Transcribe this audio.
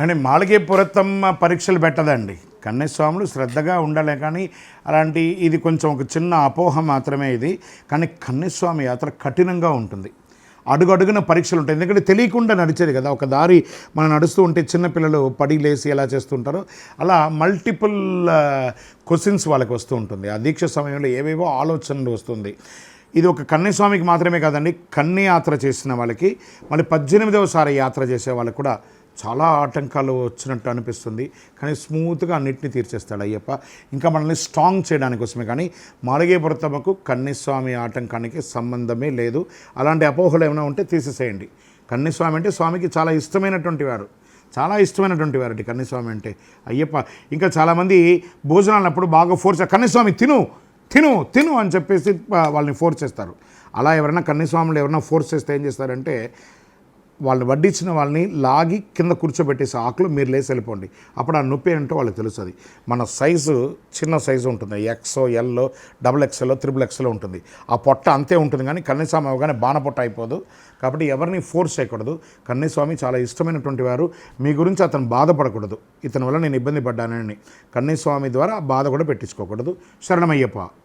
అంటే మాళగే పురత్తమ్మ పరీక్షలు పెట్టదండి. కన్నస్వాములు శ్రద్ధగా ఉండాలి కానీ అలాంటి ఇది కొంచెం ఒక చిన్న అపోహ మాత్రమే ఇది. కానీ కన్నస్వామి యాత్ర కఠినంగా ఉంటుంది. అడుగు అడుగున పరీక్షలు ఉంటాయి. ఎందుకంటే తెలియకుండా నడిచేది కదా. ఒక దారి మనం నడుస్తూ ఉంటే చిన్నపిల్లలు పడి లేసి ఎలా చేస్తుంటారో అలా మల్టిపుల్ క్వశ్చన్స్ వాళ్ళకి వస్తూ ఉంటుంది. ఆ దీక్ష సమయంలో ఏవేవో ఆలోచనలు వస్తుంది. ఇది ఒక కన్యస్వామికి మాత్రమే కాదండి కన్య యాత్ర చేసిన వాళ్ళకి మళ్ళీ పద్దెనిమిదవసారి యాత్ర చేసే వాళ్ళకి కూడా చాలా ఆటంకాలు వచ్చినట్టు అనిపిస్తుంది. కానీ స్మూత్గా అన్నిటిని తీర్చేస్తాడు అయ్యప్ప. ఇంకా మనల్ని స్ట్రాంగ్ చేయడానికి కోసమే కానీ మాలిగే తమకు కన్నీస్వామి ఆటంకానికి సంబంధమే లేదు. అలాంటి అపోహలు ఏమైనా ఉంటే తీసేసేయండి. కన్నీస్వామి అంటే స్వామికి చాలా ఇష్టమైనటువంటి వారు. చాలా ఇష్టమైనటువంటి వారటి కన్నీస్వామి అంటే. అయ్యప్ప ఇంకా చాలామంది భోజనాలప్పుడు బాగా ఫోర్స్ కన్నీస్వామి తిను తిను తిను అని చెప్పేసి వాళ్ళని ఫోర్స్ చేస్తారు. అలా ఎవరైనా కన్నీస్వాములు ఎవరైనా ఫోర్స్ చేస్తే ఏం చేస్తారంటే వాళ్ళు వడ్డించిన వాళ్ళని లాగి కింద కూర్చోబెట్టేసి ఆకులు మీరు లేసి వెళ్ళిపోండి. అప్పుడు ఆ నొప్పి ఏంటో వాళ్ళకి తెలుస్తుంది. మన సైజు చిన్న సైజు ఉంటుంది. X L double XL triple XL ఉంటుంది. ఆ పొట్ట అంతే ఉంటుంది కానీ కన్నీస్వామి అవగానే బాణ పొట్ట అయిపోదు. కాబట్టి ఎవరిని ఫోర్స్ చేయకూడదు. కన్నీస్వామి చాలా ఇష్టమైనటువంటి వారు. మీ గురించి అతను బాధపడకూడదు. ఇతని వల్ల నేను ఇబ్బంది పడ్డానని. కన్నీస్వామి ద్వారా బాధ కూడా పెట్టించుకోకూడదు. శరణమయ్యప్ప.